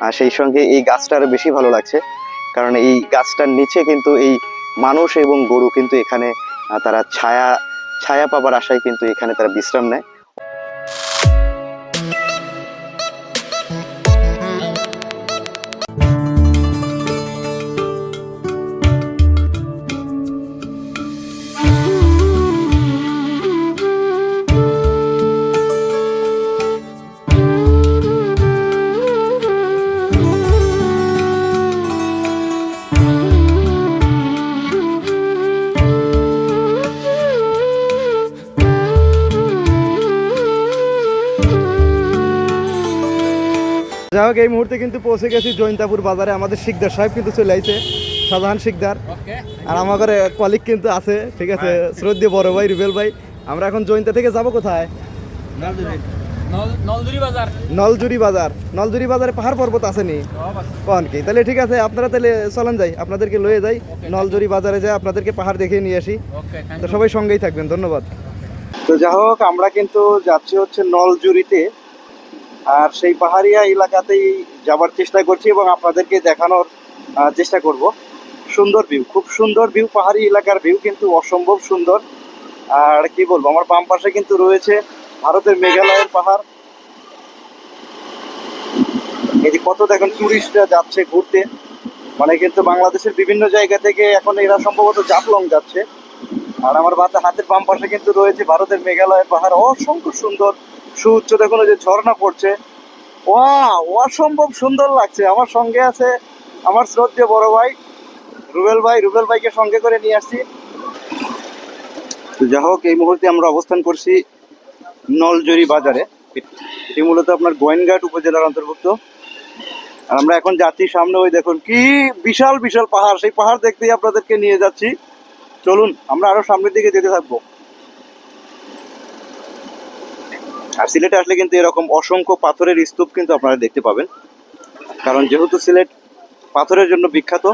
আর সেই সঙ্গে এই গাছটা আরও বেশি ভালো লাগছে। কারণ এই গাছটার নিচে কিন্তু এই মানুষ এবং গরু কিন্তু এখানে তারা ছায়া ছায়া পাবার আশায় কিন্তু এখানে তারা বিশ্রাম নেয়। যাই হোক এই মুহূর্তে কিন্তু পৌঁছে গেছি জৈন্তাপুর বাজারে। আমাদের শিকদার সাহেব কিন্তু চলে আইছে সাধারণ শিকদার। আর আমাদের কলিগ কিন্তু আছে ঠিক আছে? শ্রদ্ধীয় বড় ভাই রুবেল ভাই। আমরা এখন জৈন্তা থেকে যাব কোথায়? নলজুরি বাজার। নলজুরি বাজারে পাহাড় পর্বত আসেনি কন কি? তাহলে ঠিক আছে আপনারা তাহলে চলেন যাই আপনাদেরকে লয়ে যাই। নলজুরি বাজারে যাই আপনাদেরকে পাহাড় দেখিয়ে নিয়ে আসি। তো সবাই সঙ্গেই থাকবেন ধন্যবাদ। তো যাই হোক আমরা কিন্তু যাচ্ছি হচ্ছে নলজুরিতে। আর সেই পাহাড়িয়া এলাকাতেই যাবার চেষ্টা করছি এবং আপনাদেরকে দেখানোর চেষ্টা করব। সুন্দর ভিউ খুব সুন্দর ভিউ পাহাড়ি এলাকার ভিউ কিন্তু অসম্ভব সুন্দর। আর কি বলব, আমার বাম পাশে কিন্তু রয়েছে ভারতের মেঘালয়ের পাহাড়। এই যে কত দেখেন টুরিস্টরা যাচ্ছে ঘুরতে। মানে কিন্তু বাংলাদেশের বিভিন্ন জায়গা থেকে এখন এরা সম্ভবত জাফলং যাচ্ছে। আর আমার বাতে, হাতের বাম পাশে কিন্তু রয়েছে ভারতের মেঘালয়ের পাহাড়। অসংখ্য সুন্দর সুউচ্চ দেখুন যে ঝর্ণা পড়ছে। ওয়া অসম্ভব সুন্দর লাগছে। আমার সঙ্গে আছে আমার শ্রদ্ধেয় বড় ভাই, রুবেল ভাই। রুবেল ভাইকে সঙ্গে করে নিয়ে আসছি। তো যাই হোক, এই মুহূর্তে আমরা অবস্থান করছি নলজরি বাজারে। এটি মূলত আপনার গোয়েনঘাট উপজেলার অন্তর্ভুক্ত। আর আমরা এখন যাচ্ছি সামনে, ওই দেখুন কি বিশাল বিশাল পাহাড়। সেই পাহাড় দেখতেই আপনাদেরকে নিয়ে যাচ্ছি। চলুন, আমরা আরও সামনের দিকে যেতে থাকব। আর সিলেটে আসলে কিন্তু এরকম অসংখ্য পাথরের স্তূপ কিন্তু আপনারা দেখতে পাবেন। কারণ যেহেতু সিলেট পাথরের জন্য বিখ্যাত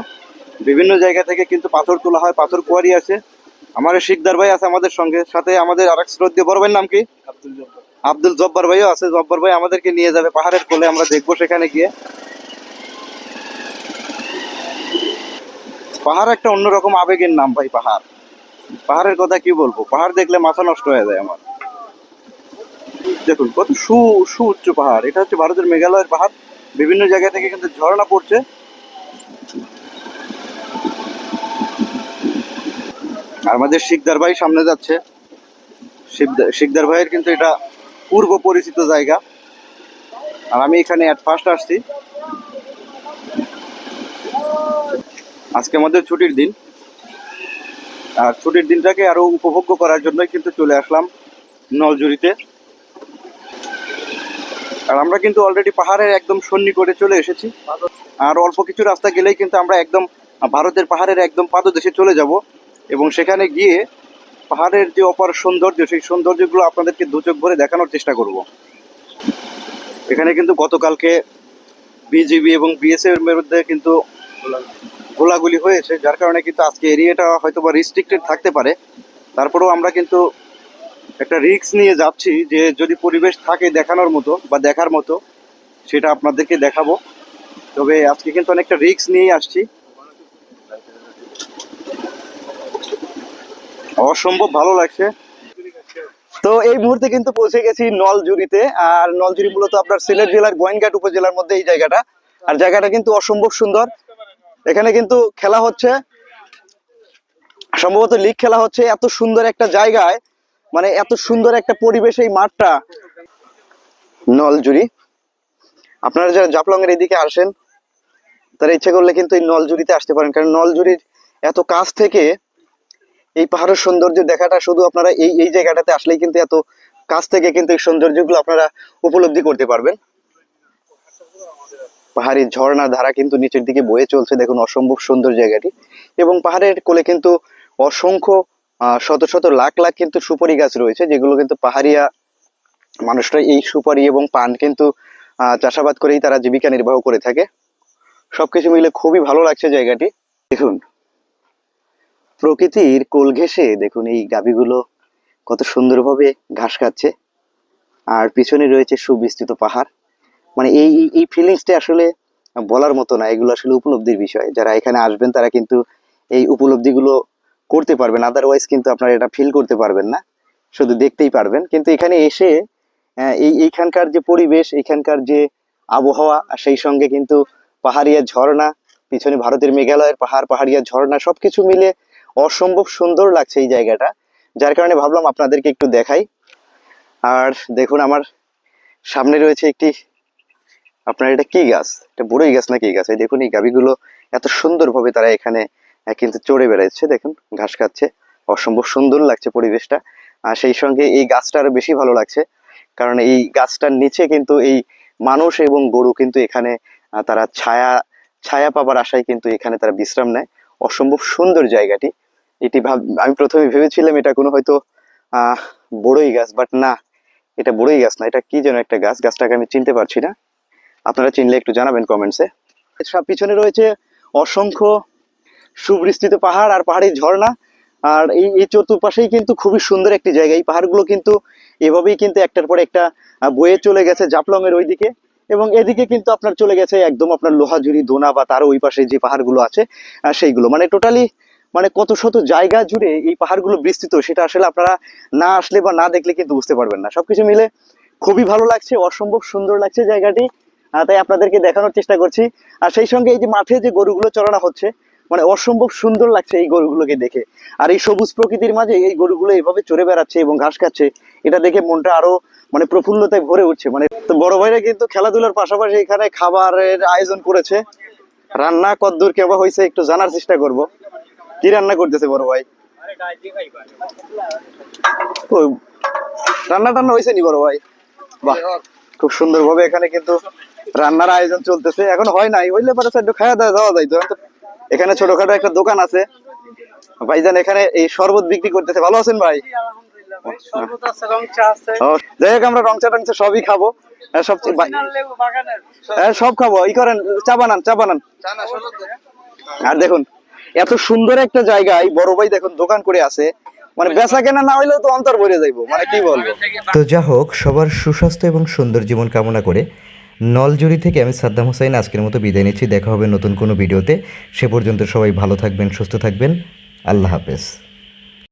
বিভিন্ন জায়গা থেকে কিন্তু পাথর তোলা হয় পাথর কোয়ারি আছে। আমার শিকদার ভাই আছে আমাদের সঙ্গে সাথে আমাদের আরেক শ্রদ্ধেয় বড় ভাইয়ের নাম কি? আব্দুল জব্বার ভাইও আছে জব্বার ভাই আমাদেরকে নিয়ে যাবে পাহাড়ের কোলে আমরা দেখব সেখানে গিয়ে। পাহাড় একটা অন্যরকম আবেগের নাম ভাই পাহাড়। পাহাড়ের কথা কি বলব? পাহাড় দেখলে মাথা নষ্ট হয়ে যায় আমার। দেখুন, কত সু সু উচ্চ পাহাড়। এটা হচ্ছে ভারতের মেঘালয়ের পাহাড়। বিভিন্ন জায়গা থেকে কিন্তু ঝর্ণা পড়ছে। আমাদের শিকদার ভাই সামনে যাচ্ছে। শিকদার- ভাইয়ের কিন্তু এটা পূর্ব পরিচিত জায়গা। আর আমি এখানে ফার্স্ট আসছি। আজকে আমাদের ছুটির দিন। আর ছুটির দিনটাকে আরও উপভোগ্য করার জন্যই কিন্তু চলে আসলাম নলজুরিতে আর আমরা কিন্তু অলরেডি পাহাড়ের একদম সন্নিকটে চলে এসেছি। আর অল্প কিছু রাস্তা গেলেই কিন্তু আমরা একদম ভারতের পাহাড়ের একদম পাদদেশে চলে যাব এবং সেখানে গিয়ে পাহাড়ের যে অপার সৌন্দর্য, সেই সৌন্দর্যগুলো আপনাদেরকে দু চোখ ভরে দেখানোর চেষ্টা করব। এখানে কিন্তু গতকালকে বিজিবি এবং বিএসএফ এর মধ্যে কিন্তু গোলাগুলি হয়েছে, যার কারণে কিন্তু আজকে এরিয়াটা হয়তো বা রিস্ট্রিক্টেড থাকতে পারে। তারপরেও আমরা কিন্তু একটা রিক্স নিয়ে যাচ্ছি যে যদি পরিবেশ থাকে দেখানোর মতো বা দেখার মতো, সেটা আপনাদেরকে দেখাবো। তবে আজকে কিন্তু অনেকটা রিস্ক নিয়েই আসছি। অসম্ভব ভালো লাগছে। তো এই মুহূর্তে কিন্তু পৌঁছে গেছি নলজুরিতে আর নলজুরি মূলত আপনার সিলেট জেলার গোয়েনঘাট উপজেলার মধ্যে এই জায়গাটা। আর জায়গাটা কিন্তু অসম্ভব সুন্দর। এখানে কিন্তু খেলা হচ্ছে। সম্ভবত লিগ খেলা হচ্ছে। এত সুন্দর একটা জায়গায় মানে এত সুন্দর একটা পরিবেশ এই মাঠটা। নলজুরি আপনারা যারা জাফলং এর এদিকে আসেন, তারা ইচ্ছে করলে কিন্তু এই নলজুরিতে আসতে পারেন। কারণ নলজুরির এত কাছ থেকে এই পাহাড়ের সৌন্দর্য দেখাটা শুধু আপনারা এই এই জায়গাটাতে আসলেই কিন্তু এত কাছ থেকে কিন্তু এই সৌন্দর্যগুলো আপনারা উপলব্ধি করতে পারবেন। পাহাড়ি ঝর্ণার ধারা কিন্তু নিচের দিকে বয়ে চলছে। দেখুন, অসম্ভব সুন্দর জায়গাটি। এবং পাহাড়ের কোলে কিন্তু অসংখ্য শত শত লাখ লাখ কিন্তু সুপারি গাছ রয়েছে, যেগুলো কিন্তু পাহাড়িয়া মানুষরা এই সুপারি এবং পান কিন্তু চাষাবাদ করেই তারা জীবিকা নির্বাহ করে থাকে। সবকিছু মিলে খুবই ভালো লাগছে জায়গাটি। দেখুন, প্রকৃতির কোল ঘেঁষে দেখুন এই গাভীগুলো কত সুন্দরভাবে ঘাস খাচ্ছে। আর পিছনে রয়েছে সুবিস্তৃত পাহাড়। মানে এই- এই ফিলিংসটা আসলে বলার মতো না, এগুলো আসলে উপলব্ধির বিষয়। যারা এখানে আসবেন তারা কিন্তু এই উপলব্ধিগুলো করতে পারবেন আদারওয়াইজ কিন্তু আপনারা এটা ফিল করতে পারবেন না। শুধু দেখতেই পারবেন। কিন্তু এখানে এসে এই, এইখানকার যে পরিবেশ, এখানকার যে আবহাওয়া সেই সঙ্গে কিন্তু পাহাড়িয়া ঝর্ণা, পিছনে ভারতের মেঘালয়ের পাহাড়, পাহাড়িয়া ঝর্ণা, সবকিছু মিলে অসম্ভব সুন্দর লাগছে এই জায়গাটা। যার কারণে ভাবলাম আপনাদেরকে একটু দেখাই। আর দেখুন আমার সামনে রয়েছে একটি, আপনার এটা কি গাছ? এটা বড়ই গাছ না কি গাছ? এই দেখুন এই গাবিগুলো এত সুন্দরভাবে তারা এখানে কিন্তু চড়ে বেড়াচ্ছে, দেখুন, ঘাস খাচ্ছে। অসম্ভব সুন্দর লাগছে পরিবেশটা। আর সেই সঙ্গে এই গাছটা আরও বেশি ভালো লাগছে, কারণ এই গাছটার নিচে কিন্তু এই মানুষ এবং গরু কিন্তু এখানে তারা ছায়া ছায়া পাবার আশায় কিন্তু এখানে তারা বিশ্রাম নেয়। অসম্ভব সুন্দর জায়গাটি। এটি ভাব, আমি প্রথমে ভেবেছিলাম এটা কোনো হয়তো বড়ই গাছ বাট না, এটা বড়ই গাছ না, এটা কি যেন একটা গাছ, গাছটাকে আমি চিনতে পারছি না। আপনারা চিনলে একটু জানাবেন কমেন্টসে পিছনে রয়েছে অসংখ্য সুবিস্তৃত পাহাড় আর পাহাড়ি ঝর্ণা। আর এই এই চতুর্পাশেই কিন্তু খুবই সুন্দর একটি জায়গা। এই পাহাড়গুলো কিন্তু এভাবেই কিন্তু একটার পর একটা বয়ে চলে গেছে জাপলং এর ওইদিকে। এবং এদিকে কিন্তু আপনার চলে গেছে একদম আপনার লোহাজুরি দোনা বা তার ওই পাশে যে পাহাড়গুলো আছে সেইগুলো। মানে টোটালি মানে কত শত জায়গা জুড়ে এই পাহাড়গুলো বিস্তৃত, সেটা আসলে আপনারা না আসলে বা না দেখলে কিন্তু বুঝতে পারবেন না। সবকিছু মিলে খুবই ভালো লাগছে, অসম্ভব সুন্দর লাগছে জায়গাটি। তাই আপনাদেরকে দেখানোর চেষ্টা করছি। আর সেই সঙ্গে এই যে মাঠে যে গরুগুলো চড়ানো হচ্ছে মানে অসম্ভব সুন্দর লাগছে এই গরুগুলোকে দেখে। আর এই সবুজ প্রকৃতির মাঝে এই গরুগুলো এভাবে চড়ে বেড়াচ্ছে এবং ঘাস খাচ্ছে, এটা দেখে মনটা আরও মানে প্রফুল্লতায় ভরে উঠছে। মানে তো বড় ভাইরা কিন্তু খেলাধুলার পাশাপাশি এখানে খাবারের আয়োজন করেছে। রান্না কদ্দূর কেবা হয়েছে, একটু জানার চেষ্টা করব। কি রান্না করতেছে বড় ভাই? রান্না টান্না হয়েছে নি বড় ভাই? বাহ, খুব সুন্দর ভাবে এখানে কিন্তু রান্নার আয়োজন চলতেছে। এখন হয় নাই, হইলে পরে একটু খাওয়া দাওয়া যাওয়া যাইতো এখন ছোটখাটো একটা দোকান আছে। ভাইজান এখানে এই শরবত বিক্রি করতেছে। ভালো আছেন ভাই? ও, যাই হোক আমরা রং চা সবই খাব। আর সব হ্যাঁ, সব খাব। ই করেন চা বানান চা বানান। আর দেখুন এত সুন্দর একটা জায়গায় বড় ভাই দেখুন দোকান করে আছে। মানে বেচা কেনা না হইলেও তো অন্তর ভরে যাইবো। মানে কি বলব? তো যা হোক সবার সুস্বাস্থ্য এবং সুন্দর জীবন কামনা করে নলজুরি থেকে আমি সাদ্দাম হোসাইন আজকের মতো বিদায় নিচ্ছি। দেখা হবে নতুন কোনো ভিডিওতে। সে পর্যন্ত সবাই ভালো থাকবেন, সুস্থ থাকবেন। আল্লাহ হাফেজ।